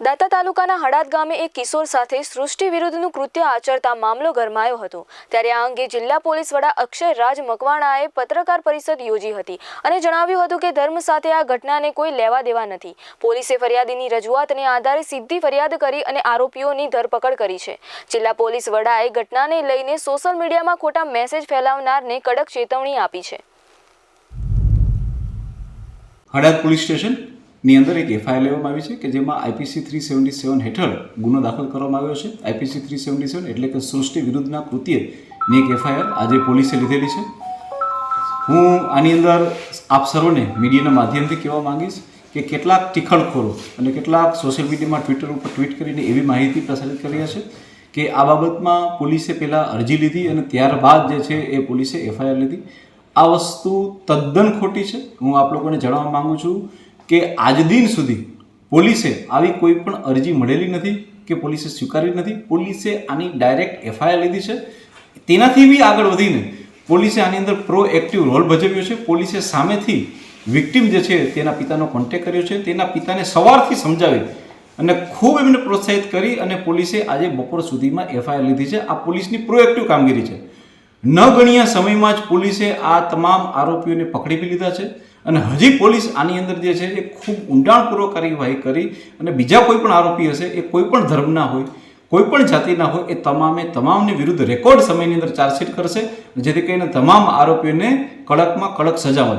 દાતા તાલુકાના હડાદ ગામે એક કિશોર સાથે સૃષ્ટિ વિરુદ્ધનું કૃત્ય આચરતા મામલો ગરમાયો હતો. ત્યારે આ અંગે જિલ્લા પોલીસ વડા અક્ષય રાજ મકવાણાએ પત્રકાર પરિષદ યોજી હતી અને જણાવ્યું હતું કે ધર્મ સાથે આ ઘટનાને કોઈ લેવા દેવા નથી. પોલીસે ફરિયાદીની રજૂઆતને આધારે સીધી ફરિયાદ કરી અને આરોપીઓની ધરપકડ કરી છે. જિલ્લા પોલીસ વડાએ ઘટનાને લઈને સોશિયલ મીડિયામાં ખોટા મેસેજ ફેલાવનારને કડક ચેતવણી આપી છે. હડાદ પોલીસ સ્ટેશનની અંદર એક એફઆઈઆર લેવામાં આવી છે કે જેમાં આઈપીસી થ્રી સેવન્ટી સેવન હેઠળ ગુનો દાખલ કરવામાં આવ્યો છે. આઈપીસી થ્રી સેવન્ટી સેવન એટલે કે સૃષ્ટિ વિરુદ્ધના કૃત્યની એક એફઆઈઆર આજે પોલીસે લીધેલી છે. હું આની અંદર આપ સર્વને મીડિયાના માધ્યમથી કહેવા માંગીશ કે કેટલાક ટીખળખોરો અને કેટલાક સોશિયલ મીડિયામાં ટ્વિટર ઉપર ટ્વીટ કરીને એવી માહિતી પ્રસારિત કરી રહ્યા છે કે આ બાબતમાં પોલીસે પહેલાં અરજી લીધી અને ત્યારબાદ જે છે એ પોલીસે એફઆઈઆર લીધી. આ વસ્તુ તદ્દન ખોટી છે. હું આપ લોકોને જણાવવા માગું છું કે આજ દિન સુધી પોલીસે આવી કોઈ પણ અરજી મળેલી નથી કે પોલીસે સ્વીકારી નથી. પોલીસે આની ડાયરેક્ટ એફઆઈઆર લીધી છે. તેનાથી બી આગળ વધીને પોલીસે આની અંદર પ્રોએક્ટિવ રોલ ભજવ્યો છે. પોલીસે સામેથી વિક્ટિમ જે છે તેના પિતાનો કોન્ટેક કર્યો છે. તેના પિતાને સવારથી સમજાવી અને ખૂબ એમને પ્રોત્સાહિત કરી અને પોલીસે આજે બપોર સુધીમાં એફઆઈઆર લીધી છે. આ પોલીસની પ્રોએક્ટિવ કામગીરી છે. ન ગણ્યા સમયમાં જ પોલીસે આ તમામ આરોપીઓને પકડી લીધા છે. અને હજી પોલીસ આની અંદર જે છે એ ખૂબ ઊંડાણપૂર્વક કાર્યવાહી કરી અને બીજા કોઈ પણ આરોપી હશે એ કોઈ પણ ધર્મના હોય, કોઈ પણ જાતિના હોય, એ તમામે તમામની વિરુદ્ધ રેકોર્ડ સમયની અંદર ચાર્જશીટ કરશે જેથી કરીને તમામ આરોપીઓને કડકમાં કડક સજા મળે.